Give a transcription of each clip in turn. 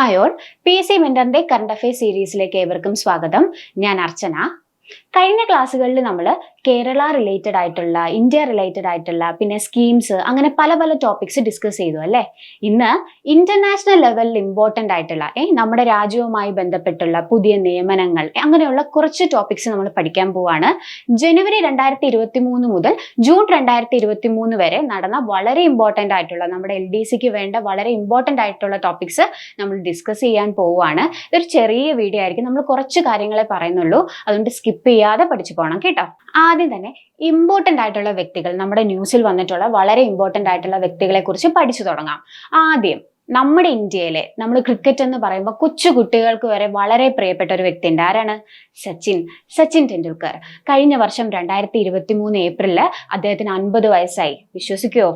Hi all P C മെന്ററിന്റെ current affairs സീരീസിലേക്ക് ഏവർക്കും സ്വാഗതം. ഞാൻ അർച്ചന. കഴിഞ്ഞ ക്ലാസ്സുകളിൽ നമ്മൾ കേരള റിലേറ്റഡ് ആയിട്ടുള്ള ഇന്ത്യ റിലേറ്റഡ് ആയിട്ടുള്ള പിന്നെ സ്കീംസ് അങ്ങനെ പല പല ടോപ്പിക്സ് ഡിസ്കസ് ചെയ്തു അല്ലേ? ഇന്ന് ഇന്റർനാഷണൽ ലെവലിൽ ഇമ്പോർട്ടന്റ് ആയിട്ടുള്ള ഏ നമ്മുടെ രാജ്യവുമായി ബന്ധപ്പെട്ടുള്ള പുതിയ നിയമനങ്ങൾ അങ്ങനെയുള്ള കുറച്ച് ടോപ്പിക്സ് നമ്മൾ പഠിക്കാൻ പോവാണ്. ജനുവരി രണ്ടായിരത്തി ഇരുപത്തി മൂന്ന് മുതൽ ജൂൺ രണ്ടായിരത്തി ഇരുപത്തി മൂന്ന് വരെ നടന്ന വളരെ ഇമ്പോർട്ടന്റ് ആയിട്ടുള്ള നമ്മുടെ എൽ ഡി സിക്ക് വേണ്ട വളരെ ഇമ്പോർട്ടന്റ് ആയിട്ടുള്ള ടോപ്പിക്സ് നമ്മൾ ഡിസ്കസ് ചെയ്യാൻ പോവുകയാണ് ഇതൊരു ചെറിയ വീഡിയോ ആയിരിക്കും. നമ്മൾ കുറച്ച് കാര്യങ്ങളെ പറയുന്നുള്ളൂ. അതുകൊണ്ട് സ്കിപ്പ് ചെയ്യാതെ പഠിച്ചു പോകണം കേട്ടോ. ആദ്യം തന്നെ ഇമ്പോർട്ടന്റ് ആയിട്ടുള്ള വ്യക്തികൾ നമ്മുടെ ന്യൂസിൽ വന്നിട്ടുള്ള വളരെ ഇമ്പോർട്ടന്റ് ആയിട്ടുള്ള വ്യക്തികളെ കുറിച്ച് പഠിച്ചു തുടങ്ങാം. ആദ്യം നമ്മുടെ ഇന്ത്യയിലെ നമ്മൾ ക്രിക്കറ്റ് എന്ന് പറയുമ്പോൾ കൊച്ചു കുട്ടികൾക്ക് വരെ വളരെ പ്രിയപ്പെട്ട ഒരു വ്യക്തിയുണ്ട് ആരാണ്? സച്ചിൻ. സച്ചിൻ ടെണ്ടുൽക്കർ. കഴിഞ്ഞ വർഷം രണ്ടായിരത്തി ഇരുപത്തി മൂന്ന് ഏപ്രിലിൽ അദ്ദേഹത്തിന് അൻപത് വയസ്സായി. വിശ്വസിക്കുമോ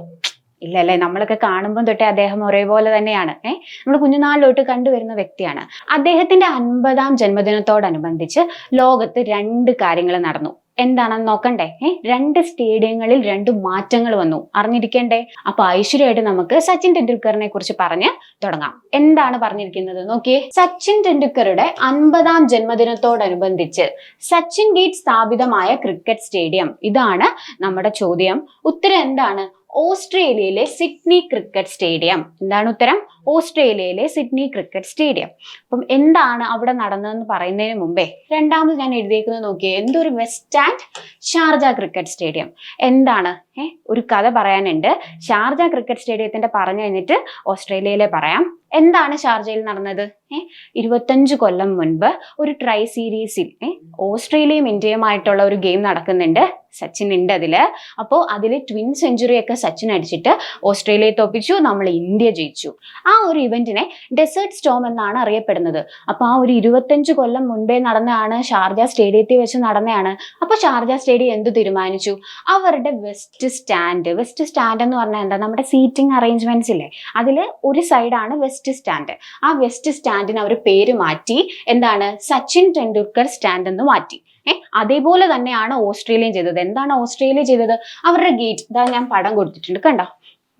ഇല്ല അല്ലേ നമ്മളൊക്കെ കാണുമ്പോൾ തൊട്ടേ അദ്ദേഹം ഒരേപോലെ തന്നെയാണ്. ഏഹ് നമ്മൾ കുഞ്ഞുനാളിലോട്ട് കണ്ടുവരുന്ന വ്യക്തിയാണ്. അദ്ദേഹത്തിന്റെ അൻപതാം ജന്മദിനത്തോടനുബന്ധിച്ച് ലോകത്ത് രണ്ട് കാര്യങ്ങൾ നടന്നു. എന്താണെന്ന് നോക്കണ്ടേ? രണ്ട് സ്റ്റേഡിയങ്ങളിൽ രണ്ട് മാറ്റങ്ങൾ വന്നു. അറിഞ്ഞിരിക്കണ്ടേ? അപ്പൊ ഐശ്വര്യമായിട്ട് നമുക്ക് സച്ചിൻ ടെണ്ടുൽക്കറിനെ കുറിച്ച് പറഞ്ഞ് തുടങ്ങാം. എന്താണ് പറഞ്ഞിരിക്കുന്നത്? നോക്കിയേ. സച്ചിൻ ടെണ്ടുൽക്കറുടെ അൻപതാം ജന്മദിനത്തോടനുബന്ധിച്ച് സച്ചിൻ ഗേറ്റ് സ്ഥാപിതമായ ക്രിക്കറ്റ് സ്റ്റേഡിയം. ഇതാണ് നമ്മുടെ ചോദ്യം. ഉത്തരം എന്താണ്? ഓസ്ട്രേലിയയിലെ സിഡ്നി ക്രിക്കറ്റ് സ്റ്റേഡിയം. എന്താണ് ഉത്തരം? ഓസ്ട്രേലിയയിലെ സിഡ്നി ക്രിക്കറ്റ് സ്റ്റേഡിയം. അപ്പം എന്താണ് അവിടെ നടന്നതെന്ന് പറയുന്നതിന് മുമ്പേ രണ്ടാമത് ഞാൻ എഴുതിയേക്കുന്നത് നോക്കിയേ എന്തൊരു west and Sharjah cricket stadium. എന്താണ്? ഏഹ് ഒരു കഥ പറയാനുണ്ട്. ഷാർജ ക്രിക്കറ്റ് സ്റ്റേഡിയത്തിന്റെ പറഞ്ഞു കഴിഞ്ഞിട്ട് ഓസ്ട്രേലിയയിലെ പറയാം. എന്താണ് ഷാർജയിൽ നടന്നത്? ഏഹ് ഇരുപത്തഞ്ച് കൊല്ലം മുൻപ് ഒരു ട്രൈ സീരീസിൽ ഏഹ് ഓസ്ട്രേലിയയും ഇന്ത്യയുമായിട്ടുള്ള ഒരു ഗെയിം നടക്കുന്നുണ്ട്. സച്ചിൻ ഉണ്ട് അതിൽ അപ്പോൾ അതിൽ ട്വിൻ സെഞ്ചുറി ഒക്കെ സച്ചിൻ അടിച്ചിട്ട് ഓസ്ട്രേലിയയെ തോപ്പിച്ചു നമ്മൾ ഇന്ത്യ ജയിച്ചു. ആ ഒരു ഇവന്റിനെ ഡെസേർട്ട് സ്റ്റോം എന്നാണ് അറിയപ്പെടുന്നത്. അപ്പോൾ ആ ഒരു ഇരുപത്തഞ്ച് കൊല്ലം മുൻപേ നടന്നതാണ് ഷാർജ സ്റ്റേഡിയത്തിൽ വെച്ച് നടന്നതാണ്. അപ്പോൾ ഷാർജ സ്റ്റേഡിയം എന്ത് തീരുമാനിച്ചു? അവരുടെ വെസ്റ്റ് സ്റ്റാൻഡ് വെസ്റ്റ് സ്റ്റാൻഡ് എന്ന് പറഞ്ഞാൽ എന്താ? നമ്മുടെ സീറ്റിംഗ് അറേഞ്ച്മെന്റ്സ് ഇല്ലേ? അതിൽ ഒരു സൈഡാണ് വെസ്റ്റ് സ്റ്റാൻഡ് ആ വെസ്റ്റ് സ്റ്റാൻഡിന് അവർ പേര് മാറ്റി എന്താണ്? സച്ചിൻ ടെണ്ടുൽക്കർ സ്റ്റാൻഡ് എന്ന് മാറ്റി. ഏ? അതേപോലെ തന്നെയാണ് ഓസ്ട്രേലിയയും ചെയ്തത്. എന്താണ് ഓസ്ട്രേലിയ ചെയ്തത്? അവരുടെ ഗേറ്റ് ഇതാ ഞാൻ പടം കൊടുത്തിട്ടുണ്ട് കണ്ടോ?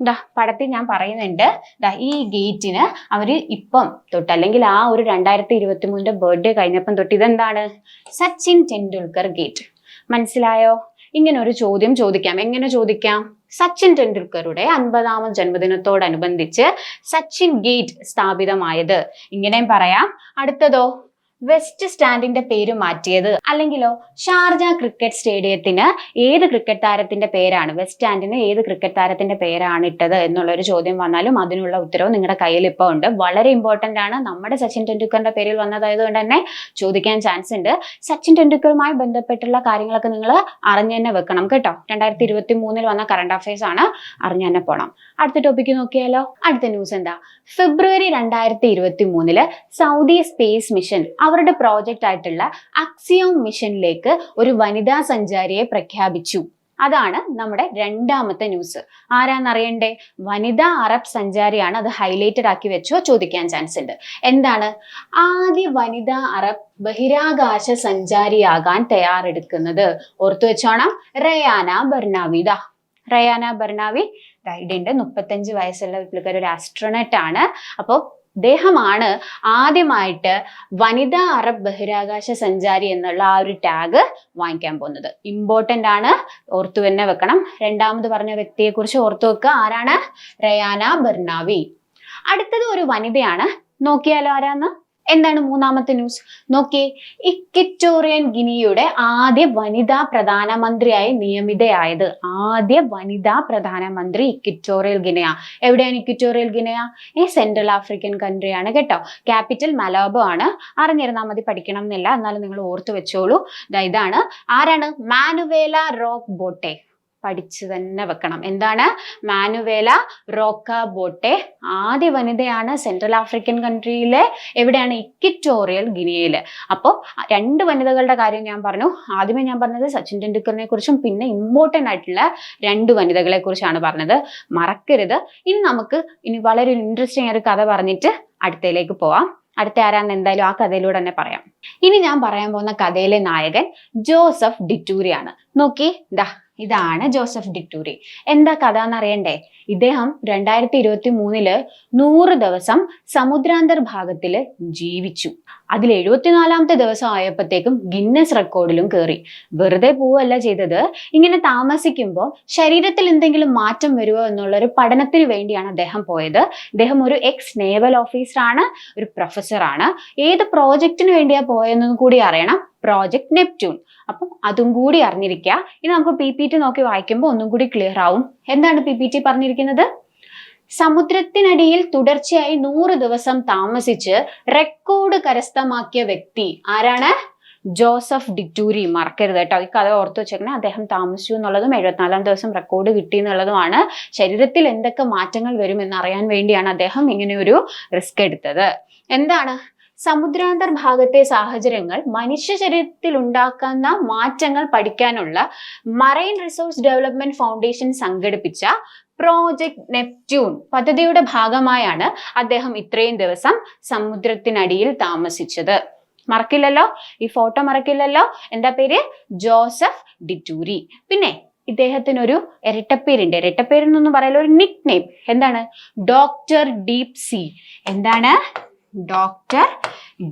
ദാ പടത്തിൽ ഞാൻ പറയുന്നുണ്ട് ദാ ഈ ഗേറ്റിന് അവർ ഇപ്പം തൊട്ട് അല്ലെങ്കിൽ ആ ഒരു രണ്ടായിരത്തി ഇരുപത്തി മൂന്നിന്റെ ബർത്ത്ഡേ കഴിഞ്ഞപ്പം തൊട്ട് ഇതെന്താണ്? സച്ചിൻ ടെണ്ടുൽക്കർ ഗേറ്റ് മനസ്സിലായോ? ഇങ്ങനെ ഒരു ചോദ്യം ചോദിക്കാം. എങ്ങനെ ചോദിക്കാം? സച്ചിൻ ടെണ്ടുൽക്കറുടെ അൻപതാമത് ജന്മദിനത്തോടനുബന്ധിച്ച് സച്ചിൻ ഗേറ്റ് സ്ഥാപിതമായത്. ഇങ്ങനെയും പറയാം. അടുത്തതോ? വെസ്റ്റ് സ്റ്റാൻഡിന്റെ പേര് മാറ്റിയത്. അല്ലെങ്കിലോ ഷാർജ ക്രിക്കറ്റ് സ്റ്റേഡിയത്തിന് ഏത് ക്രിക്കറ്റ് താരത്തിന്റെ പേരാണ് വെസ്റ്റ് സ്റ്റാൻഡിന് ഏത് ക്രിക്കറ്റ് താരത്തിന്റെ പേരാണ് ഇട്ടത് എന്നുള്ള ഒരു ചോദ്യം വന്നാലും അതിനുള്ള ഉത്തരവ് നിങ്ങളുടെ കയ്യിൽ ഇപ്പോൾ ഉണ്ട്. വളരെ ഇമ്പോർട്ടന്റ് ആണ്. നമ്മുടെ സച്ചിൻ ടെണ്ടുൽക്കറിന്റെ പേരിൽ വന്നതായതുകൊണ്ട് തന്നെ ചോദിക്കാൻ ചാൻസ് ഉണ്ട്. സച്ചിൻ ടെണ്ടുൽക്കറുമായി ബന്ധപ്പെട്ടുള്ള കാര്യങ്ങളൊക്കെ നിങ്ങൾ അറിഞ്ഞു തന്നെ വെക്കണം കേട്ടോ. രണ്ടായിരത്തി ഇരുപത്തി മൂന്നിൽ വന്ന കറണ്ട് അഫയേഴ്സ് ആണ് അറിഞ്ഞു തന്നെ പോണം. അടുത്ത ടോപ്പിക്ക് നോക്കിയാലോ. അടുത്ത ന്യൂസ് എന്താ? ഫെബ്രുവരി രണ്ടായിരത്തി ഇരുപത്തി മൂന്നിൽ സൗദി സ്പേസ് മിഷൻ അവരുടെ പ്രോജക്റ്റ് ആയിട്ടുള്ള അക്സിയോം മിഷനിലേക്ക് ഒരു വനിതാ സഞ്ചാരിയെ പ്രഖ്യാപിച്ചു. അതാണ് നമ്മുടെ രണ്ടാമത്തെ ന്യൂസ് ആരാന്നറിയണ്ടേ വനിതാ അറബ് സഞ്ചാരിയാണ് അത് ഹൈലൈറ്റഡ് ആക്കി വെച്ചോ ചോദിക്കാൻ ചാൻസ് ഉണ്ട്. എന്താണ്? ആദ്യ വനിതാ അറബ് ബഹിരാകാശ സഞ്ചാരിയാകാൻ തയ്യാറെടുക്കുന്നത്. ഓർത്തു വെച്ചോണം. റയാന ബർണാവിദ റയാന ബർണാവി ഗൈഡിന്റെ മുപ്പത്തഞ്ച് വയസ്സുള്ള പുള്ളിക്കാരി ഒരു ആസ്ട്രോണറ്റ് ആണ്. അപ്പോൾ അദ്ദേഹമാണ് ആദ്യമായിട്ട് വനിതാ അറബ് ബഹിരാകാശ സഞ്ചാരി എന്നുള്ള ആ ഒരു ടാഗ് വാങ്ങിക്കാൻ പോകുന്നത്. ഇമ്പോർട്ടന്റ് ആണ്. ഓർത്തു തന്നെ വെക്കണം. രണ്ടാമത് പറഞ്ഞ വ്യക്തിയെ കുറിച്ച് ഓർത്തു വെക്കുക. ആരാണ്? റയാന ബർണാവി. അടുത്തത് ഒരു വനിതയാണ്. നോക്കിയാലോ ആരാന്ന്? എന്താണ് മൂന്നാമത്തെ ന്യൂസ് നോക്കിയേ ഇക്വിറ്റോറിയൻ ഗിനിയുടെ ആദ്യ വനിതാ പ്രധാനമന്ത്രിയായി നിയമിതയായത്. ആദ്യ വനിതാ പ്രധാനമന്ത്രി ഇക്വിറ്റോറിയൽ ഗിനയ. എവിടെയാണ് ഇക്വിറ്റോറിയൽ ഗിനയ? ഈ സെൻട്രൽ ആഫ്രിക്കൻ കൺട്രിയാണ് കേട്ടോ. ക്യാപിറ്റൽ മലോബോ ആണ്. അറിഞ്ഞിരുന്നാൽ മതി പഠിക്കണം എന്നില്ല എന്നാലും നിങ്ങൾ ഓർത്തു വെച്ചോളൂ. ഇതാണ്. ആരാണ്? മാനുവേല റോക്ക് ബോട്ടെ പഠിച്ചു തന്നെ വെക്കണം. എന്താണ്? മാനുവേല റോക്ക ബോട്ടെ ആദ്യ വനിതയാണ് സെൻട്രൽ ആഫ്രിക്കൻ കൺട്രിയിലെ എവിടെയാണ്? ഇക്വിറ്റോറിയൽ ഗിനിയയിൽ അപ്പോൾ രണ്ട് വനിതകളുടെ കാര്യം ഞാൻ പറഞ്ഞു. ആദ്യമേ ഞാൻ പറഞ്ഞത് സച്ചിൻ ടെണ്ടുൽക്കറിനെ കുറിച്ചും പിന്നെ ഇമ്പോർട്ടന്റ് ആയിട്ടുള്ള രണ്ട് വനിതകളെ കുറിച്ചാണ് പറഞ്ഞത്. മറക്കരുത്. ഇനി നമുക്ക് ഇനി വളരെ ഇൻട്രസ്റ്റിംഗ് ഒരു കഥ പറഞ്ഞിട്ട് അടുത്തയിലേക്ക് പോവാം. അടുത്ത ആരാന്ന് എന്തായാലും ആ കഥയിലൂടെ തന്നെ പറയാം. ഇനി ഞാൻ പറയാൻ പോകുന്ന കഥയിലെ നായകൻ ജോസഫ് ഡിറ്റൂരിയാണ്. നോക്കി ദാ. ഇതാണ് ജോസഫ് ഡിറ്റൂരി എന്താ കഥ എന്നറിയണ്ടേ? ഇദ്ദേഹം രണ്ടായിരത്തി ഇരുപത്തി മൂന്നിൽ നൂറ് ദിവസം സമുദ്രാന്തർ ഭാഗത്തിൽ ജീവിച്ചു. അതിൽ എഴുപത്തിനാലാമത്തെ ദിവസം ആയപ്പോഴത്തേക്കും ഗിന്നസ് റെക്കോർഡിലും കയറി വെറുതെ പോവല്ല ചെയ്തത്. ഇങ്ങനെ താമസിക്കുമ്പോൾ ശരീരത്തിൽ എന്തെങ്കിലും മാറ്റം വരുമോ എന്നുള്ള ഒരു പഠനത്തിന് വേണ്ടിയാണ് അദ്ദേഹം പോയത്. അദ്ദേഹം ഒരു എക്സ് നേവൽ ഓഫീസറാണ് ഒരു പ്രൊഫസറാണ് ഏത് പ്രോജക്റ്റിന് വേണ്ടിയാ പോയെന്നും കൂടി അറിയണം. പ്രോജക്ട് നെപ്റ്റ്യൂൺ അപ്പം അതും കൂടി അറിഞ്ഞിരിക്കുക. ഇനി നമുക്ക് പി പി ടി നോക്കി വായിക്കുമ്പോൾ ഒന്നും കൂടി ക്ലിയർ ആവും. എന്താണ് പി പി ടി പറഞ്ഞിരിക്കുന്നത്? സമുദ്രത്തിനടിയിൽ തുടർച്ചയായി നൂറ് ദിവസം താമസിച്ച് റെക്കോർഡ് കരസ്ഥമാക്കിയ വ്യക്തി ആരാണ്? Joseph Dituri. മറക്കരുത് കേട്ടോ. ഈ കഥ ഓർത്തു വെച്ചേക്കണേ. അദ്ദേഹം താമസിച്ചു എന്നുള്ളതും എഴുപത്തിനാലാം ദിവസം റെക്കോർഡ് കിട്ടി എന്നുള്ളതുമാണ്. ശരീരത്തിൽ എന്തൊക്കെ മാറ്റങ്ങൾ വരും എന്ന് അറിയാൻ വേണ്ടിയാണ് അദ്ദേഹം ഇങ്ങനെ ഒരു റിസ്ക് എടുത്തത്. എന്താണ്? സമുദ്രാന്തർ ഭാഗത്തെ സാഹചര്യങ്ങൾ മനുഷ്യ ശരീരത്തിൽ ഉണ്ടാക്കുന്ന മാറ്റങ്ങൾ പഠിക്കാനുള്ള മറൈൻ റിസോഴ്സ് ഡെവലപ്മെന്റ് ഫൗണ്ടേഷൻ സംഘടിപ്പിച്ച പ്രോജക്ട് നെപ്റ്റ്യൂൺ പദ്ധതിയുടെ ഭാഗമായാണ് അദ്ദേഹം ഇത്രയും ദിവസം സമുദ്രത്തിനടിയിൽ താമസിച്ചത്. മറക്കില്ലല്ലോ? ഈ ഫോട്ടോ മറക്കില്ലല്ലോ? എന്താ പേര്? Joseph Dituri. പിന്നെ ഇദ്ദേഹത്തിനൊരു ഇരട്ടപ്പേരുണ്ട്. ഇരട്ടപ്പേരെന്നൊന്നും പറയല ഒരു നിക് നെയിം എന്താണ്? ഡോക്ടർ ഡീപ് സി എന്താണ്? ഡോക്ടർ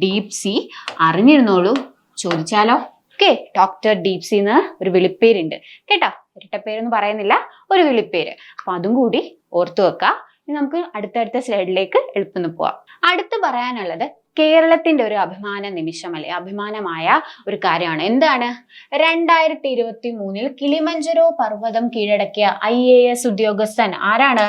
ഡീപ് സി അറിഞ്ഞിരുന്നോളൂ. ചോദിച്ചാലോ? ഓക്കെ ഡോക്ടർ ഡീപ് സി എന്ന് ഒരു വിളിപ്പേരുണ്ട്. കേട്ടോ? ഇരട്ടപ്പേരൊന്നും പറയുന്നില്ല. ഒരു വിളിപ്പേര്. അപ്പൊ അതും കൂടി ഓർത്തു വെക്കാം. ഇനി നമുക്ക് അടുത്തടുത്ത സ്ലൈഡിലേക്ക് എളുപ്പം പോവാം. അടുത്ത് പറയാനുള്ളത് കേരളത്തിന്റെ ഒരു അഭിമാന നിമിഷം അല്ലെ അഭിമാനമായ ഒരു കാര്യമാണ്. എന്താണ്? രണ്ടായിരത്തി ഇരുപത്തി മൂന്നിൽ കിളിമഞ്ചരോ പർവതം കീഴടക്കിയ ഐ എ എസ് ഉദ്യോഗസ്ഥൻ ആരാണ്?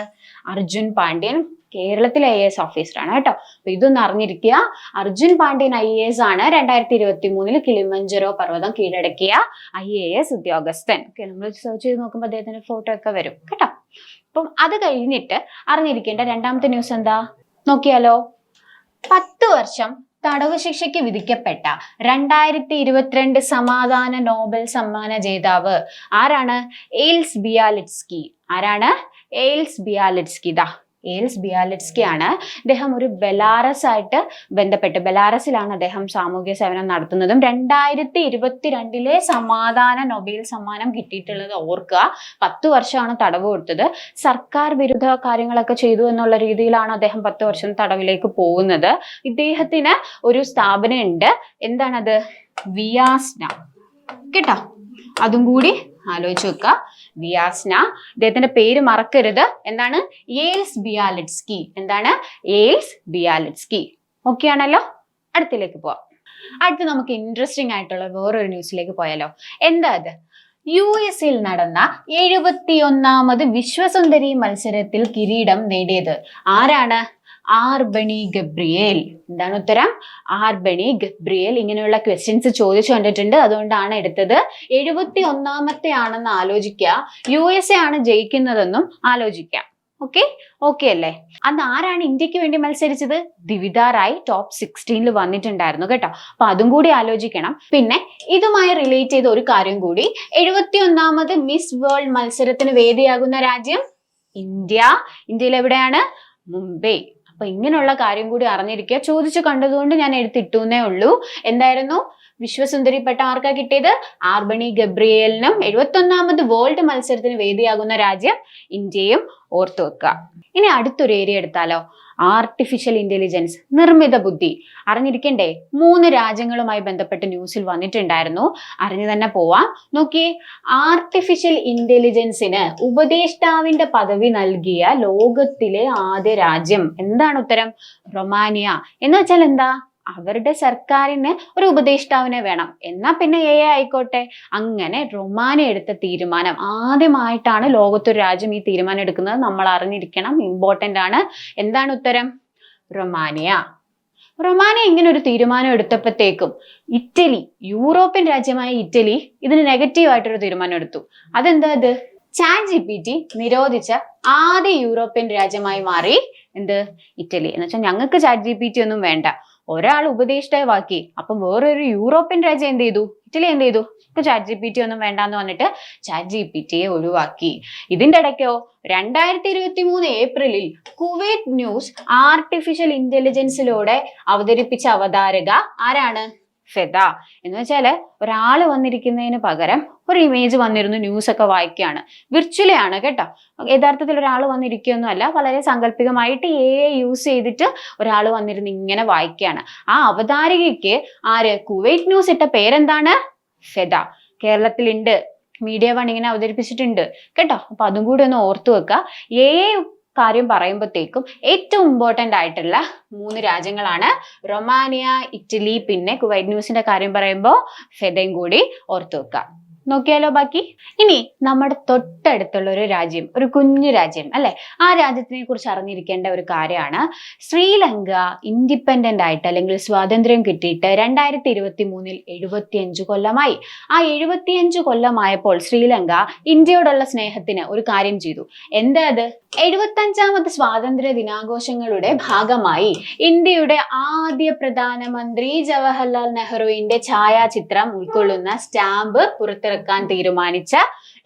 അർജുൻ പാണ്ഡ്യൻ. കേരളത്തിലെ ഐ എസ് ഓഫീസറാണ് കേട്ടോ. അപ്പൊ ഇതൊന്ന് അറിഞ്ഞിരിക്കുക. Arjun Pandian I A S ആണ് രണ്ടായിരത്തി ഇരുപത്തി മൂന്നിൽ കിളിമഞ്ചരോ പർവതം കീഴടക്കിയ ഐ എ എസ് ഉദ്യോഗസ്ഥൻ. ഓക്കെ നമ്മൾ സെർച്ച് ചെയ്ത് നോക്കുമ്പോൾ അദ്ദേഹത്തിന്റെ ഫോട്ടോ ഒക്കെ വരും കേട്ടോ. അപ്പം അത് കഴിഞ്ഞിട്ട് അറിഞ്ഞിരിക്കേണ്ട രണ്ടാമത്തെ ന്യൂസ് എന്താ? നോക്കിയാലോ. പത്ത് വർഷം തടവ് ശിക്ഷയ്ക്ക് വിധിക്കപ്പെട്ട രണ്ടായിരത്തി ഇരുപത്തിരണ്ട് സമാധാന നോബൽ സമ്മാന ജേതാവ് ആരാണ്? Ales Bialiatski. ആരാണ്? എയിൽസ് ബിയാലിറ്റ്സ്കി ദാ. എയിൽസ് ബിയാലിറ്റ്സ്കി ആണ് അദ്ദേഹം ഒരു ബെലാറസ് ആയിട്ട് ബന്ധപ്പെട്ട് ബെലാറസിലാണ് അദ്ദേഹം സാമൂഹ്യ സേവനം നടത്തുന്നതും. രണ്ടായിരത്തി ഇരുപത്തിരണ്ടിലെ സമാധാന നൊബേൽ സമ്മാനം കിട്ടിയിട്ടുള്ളത് ഓർക്കുക. പത്ത് വർഷമാണ് തടവ് കൊടുത്തത്. സർക്കാർ വിരുദ്ധ കാര്യങ്ങളൊക്കെ ചെയ്തു എന്നുള്ള രീതിയിലാണ് അദ്ദേഹം പത്ത് വർഷം തടവിലേക്ക് പോകുന്നത്. ഇദ്ദേഹത്തിന് ഒരു സ്ഥാപനമുണ്ട്. എന്താണത് വിയാസ്ന. കേട്ടോ? അതും കൂടി ആലോചിച്ച് വെക്കുക വിയാസ്ന. ഇദ്ദേഹത്തിന്റെ പേര് മറക്കരുത്. എന്താണ്? ഏൽസ് ബിയാലിറ്റ്സ്കി എന്താണ്? ഏൽസ് ബിയാലിറ്റ്സ്കി ഓക്കെ ആണല്ലോ? അടുത്തിലേക്ക് പോവാം. അടുത്ത് നമുക്ക് ഇൻട്രസ്റ്റിംഗ് ആയിട്ടുള്ള വേറൊരു ന്യൂസിലേക്ക് പോയാലോ? എന്താ അത്? യു എസിൽ നടന്ന എഴുപത്തിയൊന്നാമത് വിശ്വസുന്ദരി മത്സരത്തിൽ കിരീടം നേടിയത് ആരാണ്? R'Bonney Gabriel. എന്താണ് ഉത്തരം? ആർബണി ഗബ്രിയേൽ ഇങ്ങനെയുള്ള ക്വസ്റ്റ്യൻസ് ചോദിച്ചു കണ്ടിട്ടുണ്ട്. അതുകൊണ്ടാണ് എടുത്തത്. എഴുപത്തി ഒന്നാമത്തെ ആണെന്ന് ആലോചിക്കുക യു എസ് എ ആണ് ജയിക്കുന്നതെന്നും ആലോചിക്കാം. ഓക്കെ ഓക്കെ അല്ലേ? അന്ന് ആരാണ് ഇന്ത്യയ്ക്ക് വേണ്ടി മത്സരിച്ചത്? ദിവിത റായ് ടോപ്പ് സിക്സ്റ്റീനിൽ വന്നിട്ടുണ്ടായിരുന്നു കേട്ടോ. അപ്പൊ അതും കൂടി ആലോചിക്കണം. പിന്നെ ഇതുമായി റിലേറ്റ് ചെയ്ത ഒരു കാര്യം കൂടി. എഴുപത്തി ഒന്നാമത് മിസ് വേൾഡ് മത്സരത്തിന് വേദിയാകുന്ന രാജ്യം ഇന്ത്യ. ഇന്ത്യയിൽ എവിടെയാണ്? മുംബൈ. അപ്പൊ ഇങ്ങനെയുള്ള കാര്യം കൂടി അറിഞ്ഞിരിക്കുക. ചോദിച്ചു കണ്ടതുകൊണ്ട് ഞാൻ എടുത്തിട്ടുന്നേ ഉള്ളൂ. എന്തായിരുന്നു? വിശ്വസുന്ദരിപ്പെട്ട ആർക്കാ കിട്ടിയത്? ആർബണി ഗബ്രിയേലിനും എഴുപത്തൊന്നാമത് വേൾഡ് മത്സരത്തിന് വേദിയാകുന്ന രാജ്യം ഇന്ത്യയും ഓർത്തു വെക്കുക. ഇനി അടുത്തൊരു ഏരിയ എടുത്താലോ? ആർട്ടിഫിഷ്യൽ ഇന്റലിജൻസ് നിർമ്മിത ബുദ്ധി. അറിഞ്ഞിരിക്കണ്ടേ? മൂന്ന് രാജ്യങ്ങളുമായി ബന്ധപ്പെട്ട് ന്യൂസിൽ വന്നിട്ടുണ്ടായിരുന്നു. അറിഞ്ഞു തന്നെ പോവാം. നോക്കിയേ ആർട്ടിഫിഷ്യൽ ഇന്റലിജൻസിന് ഉപദേഷ്ടാവിന്റെ പദവി നൽകിയ ലോകത്തിലെ ആദ്യ രാജ്യം. എന്താണ് ഉത്തരം? റൊമാനിയ. എന്ന് വെച്ചാൽ എന്താ? അവരുടെ സർക്കാരിന് ഒരു ഉപദേഷ്ടാവിനെ വേണം. എന്നാ പിന്നെ എ ആയിക്കോട്ടെ. അങ്ങനെ റൊമാനിയ എടുത്ത തീരുമാനം. ആദ്യമായിട്ടാണ് ലോകത്തൊരു രാജ്യം ഈ തീരുമാനം എടുക്കുന്നത്. നമ്മൾ അറിഞ്ഞിരിക്കണം. ഇമ്പോർട്ടന്റ് ആണ്. എന്താണ് ഉത്തരം? റൊമാനിയ. റൊമാനിയ ഇങ്ങനെ ഒരു തീരുമാനം എടുത്തപ്പോഴത്തേക്കും ഇറ്റലി യൂറോപ്യൻ രാജ്യമായ ഇറ്റലി ഇതിന് നെഗറ്റീവ് ആയിട്ടൊരു തീരുമാനം എടുത്തു. അതെന്താ ഇത്? ചാറ്റ് ജി പി ടി നിരോധിച്ച ആദ്യ യൂറോപ്യൻ രാജ്യമായി മാറി എന്ത്? ഇറ്റലി. എന്ന് വെച്ചാൽ ഞങ്ങൾക്ക് ചാറ്റ് ജി പി ടി ഒന്നും വേണ്ട. ഒരാൾ ഉപദേഷ്ടാവാക്കി അപ്പം വേറൊരു യൂറോപ്യൻ രാജ്യം എന്ത് ചെയ്തു? ഇറ്റലി എന്ത് ചെയ്തു? ഇപ്പൊ ചാറ്റ് ജി പി ടി ഒന്നും വേണ്ടാന്ന് പറഞ്ഞിട്ട് ചാറ്റ് ജി പി ടിയെ ഒഴിവാക്കി. ഇതിന്റെ ഇടയ്ക്കോ രണ്ടായിരത്തി ഇരുപത്തി മൂന്ന് ഏപ്രിലിൽ കുവൈറ്റ് ന്യൂസ് ആർട്ടിഫിഷ്യൽ ഇന്റലിജൻസിലൂടെ അവതരിപ്പിച്ച അവതാരക ആരാണ്? ഫെദ എന്ന് വെച്ചാൽ ഒരാൾ വന്നിരിക്കുന്നതിന് പകരം ഒരു ഇമേജ് വന്നിരുന്നു ന്യൂസ് ഒക്കെ വായിക്കുകയാണ്. വിർച്വലി ആണ് കേട്ടോ. യഥാർത്ഥത്തിൽ ഒരാൾ വന്നിരിക്കുകയൊന്നും അല്ല വളരെ സാങ്കല്പികമായിട്ട് എ യൂസ് ചെയ്തിട്ട് ഒരാൾ വന്നിരുന്ന് ഇങ്ങനെ വായിക്കുകയാണ്. ആ അവതാരികയ്ക്ക് ആര്? കുവൈറ്റ് ന്യൂസ് ഇട്ട പേരെന്താണ്? ഫെദ. കേരളത്തിലുണ്ട്. മീഡിയ വൺ ഇങ്ങനെ അവതരിപ്പിച്ചിട്ടുണ്ട്. കേട്ടോ. അപ്പൊ അതും കൂടി ഒന്ന് ഓർത്തു വെക്കുക. ഏ കാര്യം പറയുമ്പോഴത്തേക്കും ഏറ്റവും ഇമ്പോർട്ടന്റ് ആയിട്ടുള്ള മൂന്ന് രാജ്യങ്ങളാണ് റൊമാനിയ ഇറ്റലി പിന്നെ കുവൈറ്റ് ന്യൂസിന്റെ കാര്യം പറയുമ്പോൾ ഫെദയും കൂടി ഓർത്തു വെക്കുക നോക്കിയാലോ ബാക്കി? ഇനി നമ്മുടെ തൊട്ടടുത്തുള്ള ഒരു രാജ്യം ഒരു കുഞ്ഞു രാജ്യം അല്ലെ? ആ രാജ്യത്തിനെ കുറിച്ച് അറിഞ്ഞിരിക്കേണ്ട ഒരു കാര്യമാണ് ശ്രീലങ്ക ഇൻഡിപെൻഡന്റ് ആയിട്ട് അല്ലെങ്കിൽ സ്വാതന്ത്ര്യം കിട്ടിയിട്ട് രണ്ടായിരത്തി ഇരുപത്തി മൂന്നിൽ എഴുപത്തിയഞ്ച് കൊല്ലമായി. ആ എഴുപത്തിയഞ്ച് കൊല്ലമായപ്പോൾ ശ്രീലങ്ക ഇന്ത്യയോടുള്ള സ്നേഹത്തിന് ഒരു കാര്യം ചെയ്തു. എന്താ അത്? എഴുപത്തഞ്ചാമത് സ്വാതന്ത്ര്യ ദിനാഘോഷങ്ങളുടെ ഭാഗമായി ഇന്ത്യയുടെ ആദ്യ പ്രധാനമന്ത്രി ജവഹർലാൽ നെഹ്റുവിന്റെ ഛായാചിത്രം ഉൾക്കൊള്ളുന്ന സ്റ്റാമ്പ് പുറത്തിറക്കാൻ തീരുമാനിച്ച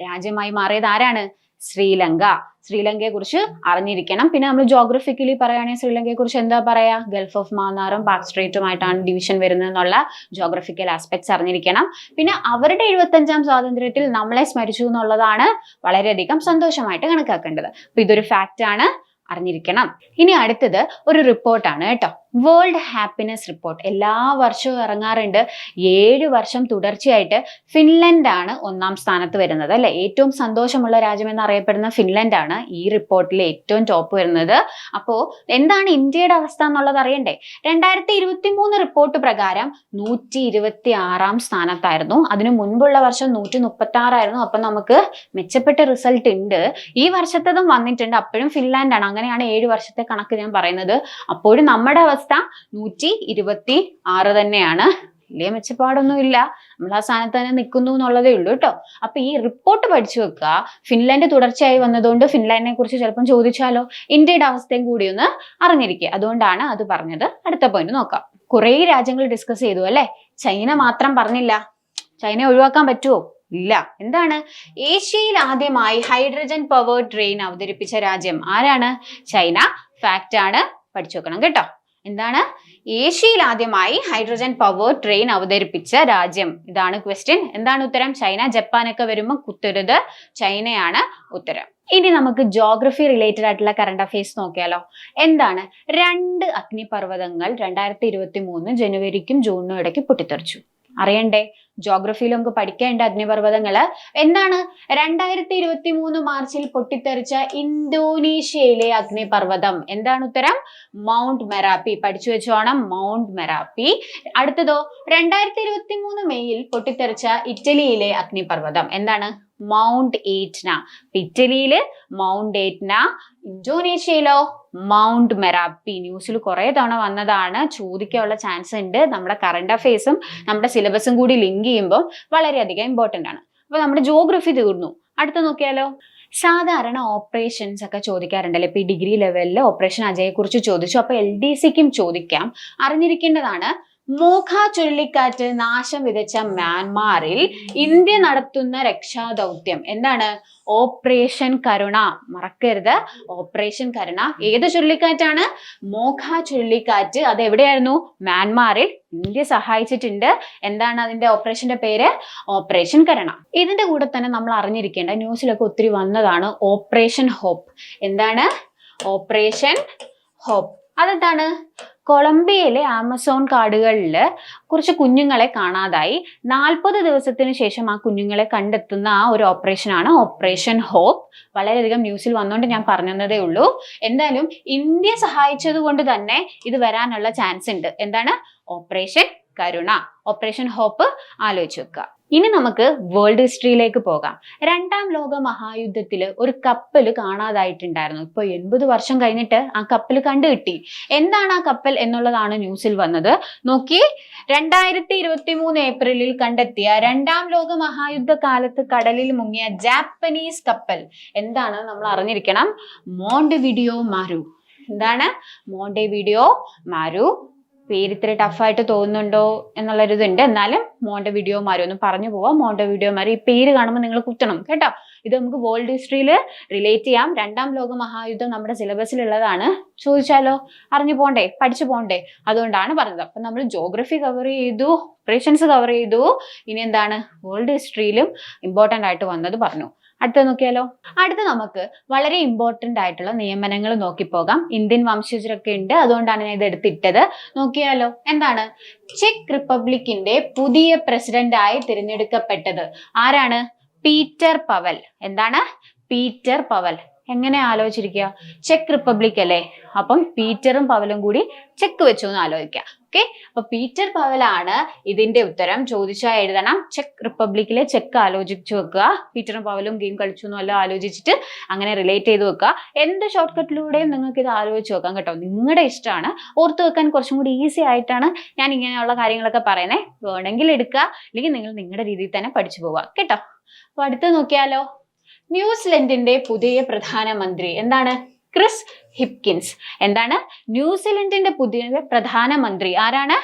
രാജ്യമായി മാറിയത് ആരാണ്? ശ്രീലങ്ക. ശ്രീലങ്കയെ കുറിച്ച് അറിഞ്ഞിരിക്കണം. പിന്നെ നമ്മൾ ജോഗ്രഫിക്കലി പറയുകയാണെങ്കിൽ ശ്രീലങ്കയെ കുറിച്ച് എന്താ പറയാ? ഗൾഫ് ഓഫ് മാന്നാറും പാക് സ്ട്രേറ്റുമായിട്ടാണ് ഡിവിഷൻ വരുന്നത് എന്നുള്ള ജോഗ്രഫിക്കൽ ആസ്പെക്ട്സ് അറിഞ്ഞിരിക്കണം. പിന്നെ അവരുടെ എഴുപത്തഞ്ചാം സ്വാതന്ത്ര്യത്തിൽ നമ്മളെ സ്മരിച്ചു എന്നുള്ളതാണ് വളരെയധികം സന്തോഷമായിട്ട് കണക്കാക്കേണ്ടത്. അപ്പൊ ഇതൊരു ഫാക്റ്റ് ആണ്. അറിഞ്ഞിരിക്കണം. ഇനി അടുത്തത് ഒരു റിപ്പോർട്ടാണ് കേട്ടോ. വേൾഡ് ഹാപ്പിനെസ് റിപ്പോർട്ട് എല്ലാ വർഷവും ഇറങ്ങാറുണ്ട്. ഏഴ് വർഷം തുടർച്ചയായിട്ട് ഫിൻലൻഡ് ആണ് ഒന്നാം സ്ഥാനത്ത് വരുന്നത് അല്ലെ? ഏറ്റവും സന്തോഷമുള്ള രാജ്യം എന്നറിയപ്പെടുന്ന ഫിൻലൻഡ് ആണ് ഈ റിപ്പോർട്ടിൽ ഏറ്റവും ടോപ്പ് വരുന്നത്. അപ്പോൾ എന്താണ് ഇന്ത്യയുടെ അവസ്ഥ എന്നുള്ളത് അറിയണ്ടേ? രണ്ടായിരത്തി ഇരുപത്തി മൂന്ന് റിപ്പോർട്ട് പ്രകാരം നൂറ്റി ഇരുപത്തി ആറാം സ്ഥാനത്തായിരുന്നു. അതിനു മുൻപുള്ള വർഷം നൂറ്റി മുപ്പത്തി ആറായിരുന്നു അപ്പൊ നമുക്ക് മെച്ചപ്പെട്ട റിസൾട്ട് ഉണ്ട്. ഈ വർഷത്തതും വന്നിട്ടുണ്ട്. അപ്പോഴും ഫിൻലാൻഡാണ്. അങ്ങനെയാണ് ഏഴ് വർഷത്തെ കണക്ക് ഞാൻ പറയുന്നത്. അപ്പോഴും നമ്മുടെ അവസ്ഥ നൂറ്റി ഇരുപത്തി ആറ് തന്നെയാണ്. വലിയ മെച്ചപ്പാടൊന്നും ഇല്ല നമ്മൾ ആ സ്ഥാനത്ത് തന്നെ നിൽക്കുന്നു എന്നുള്ളതേ ഉള്ളൂ കേട്ടോ. അപ്പൊ ഈ റിപ്പോർട്ട് പഠിച്ചു വെക്കുക. ഫിൻലാൻഡ് തുടർച്ചയായി വന്നതുകൊണ്ട് ഫിൻലാൻഡിനെ കുറിച്ച് ചിലപ്പം ചോദിച്ചാലോ? ഇന്ത്യയുടെ അവസ്ഥയും കൂടി ഒന്ന് അറിഞ്ഞിരിക്കുക. അതുകൊണ്ടാണ് അത് പറഞ്ഞത്. അടുത്ത പോയിന്റ് നോക്കാം. കുറേ രാജ്യങ്ങൾ ഡിസ്കസ് ചെയ്തു അല്ലെ? ചൈന മാത്രം പറഞ്ഞില്ല. ചൈന ഒഴിവാക്കാൻ പറ്റുമോ ഇല്ല. എന്താണ്? ഏഷ്യയിൽ ആദ്യമായി ഹൈഡ്രജൻ പവർ ട്രെയിൻ അവതരിപ്പിച്ച രാജ്യം ആരാണ്? ചൈന. ഫാക്റ്റ് ആണ്. പഠിച്ചു വെക്കണം കേട്ടോ. എന്താണ്? ഏഷ്യയിൽ ആദ്യമായി ഹൈഡ്രജൻ പവർ ട്രെയിൻ അവതരിപ്പിച്ച രാജ്യം. ഇതാണ് ക്വസ്റ്റ്യൻ എന്താണ് ഉത്തരം? ചൈന ജപ്പാൻ ഒക്കെ വരുമ്പോൾ കുത്തരുത്. ചൈനയാണ് ഉത്തരം. ഇനി നമുക്ക് ജോഗ്രഫി റിലേറ്റഡ് ആയിട്ടുള്ള കറണ്ട് അഫയേഴ്സ് നോക്കിയാലോ. എന്താണ്? രണ്ട് അഗ്നിപർവതങ്ങൾ രണ്ടായിരത്തി ഇരുപത്തി മൂന്ന് ജനുവരിക്കും ജൂണിനും ഇടയ്ക്ക് പൊട്ടിത്തെറിച്ചു. അറിയണ്ടേ? ജോഗ്രഫിയിൽ നമുക്ക് പഠിക്കേണ്ട അഗ്നിപർവതങ്ങൾ എന്താണ് രണ്ടായിരത്തി ഇരുപത്തി മൂന്ന് മാർച്ചിൽ പൊട്ടിത്തെറിച്ച ഇന്തോനേഷ്യയിലെ അഗ്നിപർവതം. എന്താണ് ഉത്തരം? മൗണ്ട് മെറാപ്പി പഠിച്ചു വെച്ചോണം മൗണ്ട് മെറാപ്പി അടുത്തതോ രണ്ടായിരത്തി ഇരുപത്തി മൂന്ന് മെയ്യിൽ പൊട്ടിത്തെറിച്ച ഇറ്റലിയിലെ അഗ്നിപർവതം. എന്താണ്? Mount Etna. ഇറ്റലിയിൽ മൗണ്ട് ഏറ്റ്ന. ഇന്തോനേഷ്യയിലോ? മൗണ്ട് മെറാപ്പി ന്യൂസിൽ കുറെ തവണ വന്നതാണ്. ചോദിക്കാനുള്ള ചാൻസ് ഉണ്ട്. നമ്മുടെ കറണ്ട് അഫയേഴ്സും നമ്മുടെ സിലബസും കൂടി ലിങ്ക് ചെയ്യുമ്പോൾ വളരെയധികം ഇമ്പോർട്ടന്റ് ആണ്. അപ്പൊ നമ്മുടെ ജോഗ്രഫി തീർന്നു. അടുത്ത നോക്കിയാലോ? സാധാരണ ഓപ്പറേഷൻസ് ഒക്കെ ചോദിക്കാറുണ്ടല്ലോ? ഇപ്പൊ ഈ ഡിഗ്രി ലെവലിൽ ഓപ്പറേഷൻ അജയെ കുറിച്ച് ചോദിച്ചു. അപ്പൊ എൽ ഡി സിക്കും ചോദിക്കാം. അറിഞ്ഞിരിക്കേണ്ടതാണ് മോഖ ചുഴലിക്കാറ്റ് നാശം വിതച്ച മ്യാൻമാറിൽ ഇന്ത്യ നടത്തുന്ന രക്ഷാദൗത്യം എന്താണ്? ഓപ്പറേഷൻ കരുണ. മറക്കരുത്. ഓപ്പറേഷൻ കരുണ ഏത് ചുഴലിക്കാറ്റാണ്? മോഖ ചുഴലിക്കാറ്റ് അത് എവിടെയായിരുന്നു? മ്യാൻമാറിൽ ഇന്ത്യ സഹായിച്ചിട്ടുണ്ട്. എന്താണ് അതിന്റെ ഓപ്പറേഷന്റെ പേര്? ഓപ്പറേഷൻ കരുണ. ഇതിന്റെ കൂടെ തന്നെ നമ്മൾ അറിഞ്ഞിരിക്കേണ്ട ന്യൂസിലൊക്കെ ഒത്തിരി വന്നതാണ് ഓപ്പറേഷൻ ഹോപ്പ്. എന്താണ്? Operation hope. അതെന്താണ്? കൊളംബിയയിലെ ആമസോൺ കാടുകളിൽ കുറച്ച് കുഞ്ഞുങ്ങളെ കാണാതായി. നാൽപ്പത് ദിവസത്തിന് ശേഷം ആ കുഞ്ഞുങ്ങളെ കണ്ടെത്തുന്ന ആ ഒരു ഓപ്പറേഷനാണ് ഓപ്പറേഷൻ ഹോപ്പ് വളരെയധികം ന്യൂസിൽ വന്നുകൊണ്ട് ഞാൻ പറഞ്ഞതേ ഉള്ളൂ. എന്തായാലും ഇന്ത്യ സഹായിച്ചത് കൊണ്ട് തന്നെ ഇത് വരാനുള്ള ചാൻസ് ഉണ്ട്. എന്താണ്? ഓപ്പറേഷൻ കരുണ. ഓപ്പറേഷൻ ഹോപ്പ് ആലോചിച്ച് വെക്കുക ഇനി നമുക്ക് വേൾഡ് ഹിസ്റ്ററിയിലേക്ക് പോകാം. രണ്ടാം ലോക മഹായുദ്ധത്തിൽ ഒരു കപ്പൽ കാണാതായിട്ടുണ്ടായിരുന്നു. ഇപ്പൊ എൺപത് വർഷം കഴിഞ്ഞിട്ട് ആ കപ്പൽ കണ്ടു കിട്ടി എന്താണ് ആ കപ്പൽ എന്നുള്ളതാണ് ന്യൂസിൽ വന്നത്. നോക്കി രണ്ടായിരത്തി ഇരുപത്തി മൂന്ന് ഏപ്രിലിൽ കണ്ടെത്തിയ രണ്ടാം ലോക മഹായുദ്ധ കാലത്ത് കടലിൽ മുങ്ങിയ ജാപ്പനീസ് കപ്പൽ. എന്താണ് നമ്മൾ അറിഞ്ഞിരിക്കണം? മോണ്ട് വീഡിയോ മാരു എന്താണ്? മോണ്ടെ വീഡിയോ മാരു പേര് ഇത്ര ടഫായിട്ട് തോന്നുന്നുണ്ടോ എന്നുള്ളൊരിതുണ്ട്. എന്നാലും മോണ്ട വീഡിയോമാരും ഒന്ന് പറഞ്ഞു പോവാം. മോണ്ട വീഡിയോ മാറി ഈ പേര് കാണുമ്പോൾ നിങ്ങൾ കുത്തണം കേട്ടോ? ഇത് നമുക്ക് വേൾഡ് ഹിസ്റ്ററിയിൽ റിലേറ്റ് ചെയ്യാം. രണ്ടാം ലോക മഹായുദ്ധം നമ്മുടെ സിലബസിലുള്ളതാണ് ചോദിച്ചാലോ? അറിഞ്ഞു പോണ്ടേ? പഠിച്ചു പോണ്ടേ? അതുകൊണ്ടാണ് പറഞ്ഞത്. അപ്പൊ നമ്മൾ ജോഗ്രഫി കവർ ചെയ്തു ഓപ്പറേഷൻസ് കവർ ചെയ്തു. ഇനി എന്താണ്? വേൾഡ് ഹിസ്റ്ററിയിലും ഇമ്പോർട്ടന്റ് ആയിട്ട് വന്നത് പറഞ്ഞു. അടുത്ത നോക്കിയാലോ? അടുത്ത നമുക്ക് വളരെ ഇമ്പോർട്ടന്റ് ആയിട്ടുള്ള നിയമനങ്ങൾ നോക്കിപ്പോകാം. ഇന്ത്യൻ വംശജരൊക്കെ ഉണ്ട് അതുകൊണ്ടാണ് ഞാൻ ഇത് എടുത്തിട്ടത്. നോക്കിയാലോ എന്താണ്? ചെക്ക് റിപ്പബ്ലിക്കിന്റെ പുതിയ പ്രസിഡന്റായി തിരഞ്ഞെടുക്കപ്പെട്ടത് ആരാണ്? പീറ്റർ പവൽ എന്താണ്? പീറ്റർ പവൽ എങ്ങനെ ആലോചിച്ചിരിക്കുക? ചെക്ക് റിപ്പബ്ലിക് അല്ലേ? അപ്പം പീറ്ററും പവലും കൂടി ചെക്ക് വെച്ചു എന്ന് ആലോചിക്കുക. ഓക്കെ അപ്പൊ പീറ്റർ പവലാണ് ഇതിന്റെ ഉത്തരം. ചോദിച്ചാൽ എഴുതണം. ചെക്ക് റിപ്പബ്ലിക്കിലെ ചെക്ക് ആലോചിച്ചു വെക്കുക. പീറ്ററും പവലും ഗെയിം കളിച്ചു എന്നല്ല ആലോചിച്ചിട്ട് അങ്ങനെ റിലേറ്റ് ചെയ്ത് വെക്കുക. എന്ത് ഷോർട്ട് കട്ടിലൂടെയും നിങ്ങൾക്ക് ഇത് ആലോചിച്ച് വെക്കാം കേട്ടോ. നിങ്ങളുടെ ഇഷ്ടമാണ് ഓർത്ത് വെക്കാൻ കുറച്ചും കൂടി ഈസി ആയിട്ടാണ് ഞാൻ ഇങ്ങനെയുള്ള കാര്യങ്ങളൊക്കെ പറയുന്നത് വേണമെങ്കിൽ എടുക്കുക. അല്ലെങ്കിൽ നിങ്ങൾ നിങ്ങളുടെ രീതിയിൽ തന്നെ പഠിച്ചു പോവുക. കേട്ടോ? അപ്പൊ അടുത്ത് നോക്കിയാലോ? ന്യൂസിലൻഡിന്റെ പുതിയ പ്രധാനമന്ത്രി എന്താണ്? Chris Hipkins. എന്താണ്? ന്യൂസിലൻഡിന്റെ പുതിയ പ്രധാനമന്ത്രി ആരാണ്?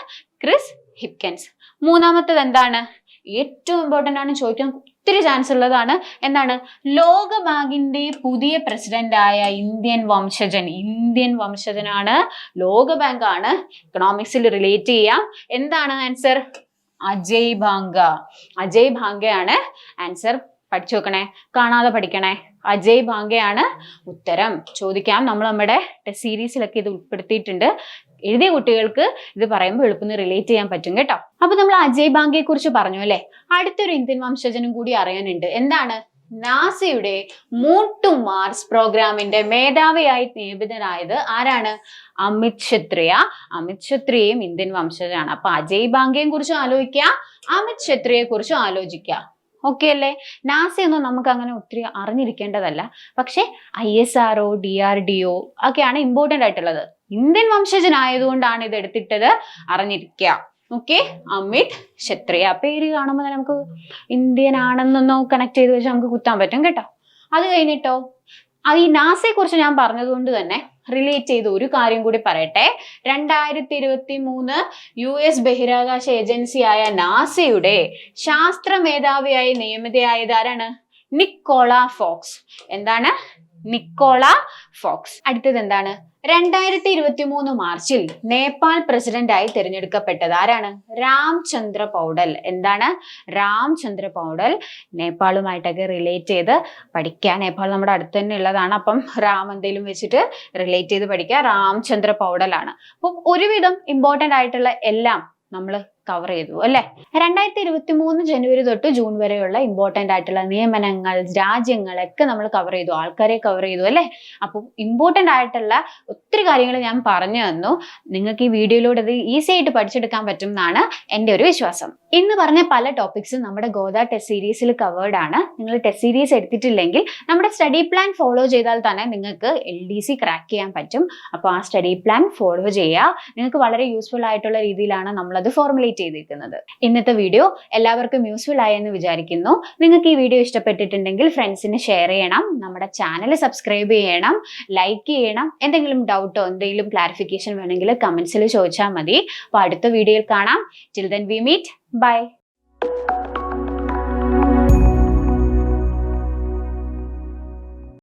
Chris Hipkins. മൂന്നാമത്തത് എന്താണ്? ഏറ്റവും ഇമ്പോർട്ടന്റ് ആണ് ചോദിക്കാൻ ഒത്തിരി ചാൻസ് ഉള്ളതാണ്. എന്താണ്? ലോക ബാങ്കിന്റെ പുതിയ പ്രസിഡന്റായ ഇന്ത്യൻ വംശജൻ. ഇന്ത്യൻ വംശജനാണ് ലോക ബാങ്ക് ആണ് ഇക്കണോമിക്സിൽ റിലേറ്റ് ചെയ്യാം. എന്താണ് ആൻസർ അജയ് ഭാങ്ക. അജയ് ഭാങ്കയാണ് ആൻസർ പഠിച്ചു വെക്കണേ? കാണാതെ പഠിക്കണേ? അജയ് ഭാങ്കയാണ് ഉത്തരം. ചോദിക്കാം. നമ്മൾ നമ്മുടെ സീരീസിലൊക്കെ ഇത് ഉൾപ്പെടുത്തിയിട്ടുണ്ട്. എഴുതിയ കുട്ടികൾക്ക് ഇത് പറയുമ്പോൾ എളുപ്പം റിലേറ്റ് ചെയ്യാൻ പറ്റും കേട്ടോ. അപ്പൊ നമ്മൾ അജയ് ബാങ്കയെ കുറിച്ച് പറഞ്ഞു അല്ലെ? അടുത്തൊരു ഇന്ത്യൻ വംശജനും കൂടി അറിയാനുണ്ട്. എന്താണ്? നാസയുടെ മൂൺ ടു മാർസ് പ്രോഗ്രാമിന്റെ മേധാവിയായി നിയമിതനായത് ആരാണ്? അമിത് ഛത്രിയ. അമിത് ഛത്രിയയും ഇന്ത്യൻ വംശജനാണ് അപ്പൊ അജയ് ബാങ്കയെ കുറിച്ചും ആലോചിക്കുക അമിത് ഛത്രിയെ കുറിച്ചും ആലോചിക്കുക ഓക്കെ അല്ലേ? നാസയൊന്നും നമുക്ക് അങ്ങനെ ഒത്തിരി അറിഞ്ഞിരിക്കേണ്ടതല്ല. പക്ഷേ I S R O D R D O ഒക്കെയാണ് ഇമ്പോർട്ടന്റ് ആയിട്ടുള്ളത്. ഇന്ത്യൻ വംശജനായതുകൊണ്ടാണ് ഇത് എടുത്തിട്ടത് അറിഞ്ഞിരിക്കുക. ഓക്കെ അമിത് ക്ഷത്രിയ പേര് കാണുമ്പോൾ തന്നെ നമുക്ക് ഇന്ത്യൻ ആണെന്നൊന്നോ കണക്ട് ചെയ്ത് വെച്ച് നമുക്ക് കുത്താൻ പറ്റും കേട്ടോ. അത് കഴിഞ്ഞിട്ടോ? അത് ഈ നാസയെ കുറിച്ച് ഞാൻ പറഞ്ഞതുകൊണ്ട് തന്നെ റിലേറ്റ് ചെയ്ത് ഒരു കാര്യം കൂടി പറയട്ടെ. രണ്ടായിരത്തി ഇരുപത്തി മൂന്ന് യു എസ് ബഹിരാകാശ ഏജൻസിയായ നാസയുടെ ശാസ്ത്ര മേധാവിയായി നിയമിതയായത് ആരാണ്? Nicola Fox. എന്താണ്? Nicola Fox. അടുത്തത് എന്താണ്? രണ്ടായിരത്തി ഇരുപത്തി മൂന്ന് മാർച്ചിൽ നേപ്പാൾ പ്രസിഡന്റായി തിരഞ്ഞെടുക്കപ്പെട്ടത് ആരാണ്? രാംചന്ദ്ര പൗഡൽ. എന്താണ് രാംചന്ദ്ര പൗഡൽ? നേപ്പാളുമായിട്ടൊക്കെ റിലേറ്റ് ചെയ്ത് പഠിക്കുക നേപ്പാൾ നമ്മുടെ അടുത്ത് തന്നെ ഉള്ളതാണ്. അപ്പം റാം എന്തെങ്കിലും വെച്ചിട്ട് റിലേറ്റ് ചെയ്ത് പഠിക്കുക. രാംചന്ദ്ര പൗഡലാണ്. അപ്പം ഒരുവിധം ഇമ്പോർട്ടന്റ് ആയിട്ടുള്ള എല്ലാം നമ്മൾ കവർ ചെയ്തു അല്ലെ? രണ്ടായിരത്തി ഇരുപത്തി മൂന്ന് ജനുവരി തൊട്ട് ജൂൺ വരെയുള്ള ഇമ്പോർട്ടന്റ് ആയിട്ടുള്ള നിയമനങ്ങൾ രാജ്യങ്ങളൊക്കെ നമ്മൾ കവർ ചെയ്തു ആൾക്കാരെ കവർ ചെയ്തു അല്ലെ? അപ്പം ഇമ്പോർട്ടന്റ് ആയിട്ടുള്ള ഒത്തിരി കാര്യങ്ങൾ ഞാൻ പറഞ്ഞു തന്നു. നിങ്ങൾക്ക് ഈ വീഡിയോയിലൂടെ ഇത് ഈസി ആയിട്ട് പഠിച്ചെടുക്കാൻ പറ്റും എന്നാണ് എന്റെ ഒരു വിശ്വാസം. ഇന്ന് പറഞ്ഞ പല ടോപ്പിക്സും നമ്മുടെ ഗോദ ടെസ്റ്റ് സീരീസിൽ കവേർഡ് ആണ്. നിങ്ങൾ ടെസ്റ്റ് സീരീസ് എടുത്തിട്ടില്ലെങ്കിൽ നമ്മുടെ സ്റ്റഡി പ്ലാൻ ഫോളോ ചെയ്താൽ തന്നെ നിങ്ങൾക്ക് എൽ ഡി സി ക്രാക്ക് ചെയ്യാൻ പറ്റും. അപ്പോൾ ആ സ്റ്റഡി പ്ലാൻ ഫോളോ ചെയ്യുക. നിങ്ങൾക്ക് വളരെ യൂസ്ഫുൾ ആയിട്ടുള്ള രീതിയിലാണ് നമ്മളത് ഫോർമുലേറ്റ് ചെയ്തിരിക്കുന്നത്. ഇന്നത്തെ വീഡിയോ എല്ലാവർക്കും യൂസ്ഫുൾ ആയെന്ന് വിചാരിക്കുന്നു. നിങ്ങൾക്ക് ഈ വീഡിയോ ഇഷ്ടപ്പെട്ടിട്ടുണ്ടെങ്കിൽ ഫ്രണ്ട്സിന് ഷെയർ ചെയ്യണം നമ്മുടെ ചാനൽ സബ്സ്ക്രൈബ് ചെയ്യണം ലൈക്ക് ചെയ്യണം എന്തെങ്കിലും ഡൗട്ടോ എന്തെങ്കിലും ക്ലാരിഫിക്കേഷൻ വേണമെങ്കിൽ കമൻസിൽ ചോദിച്ചാൽ മതി. അപ്പോൾ അടുത്ത വീഡിയോയിൽ കാണാം. Till then we meet Bye.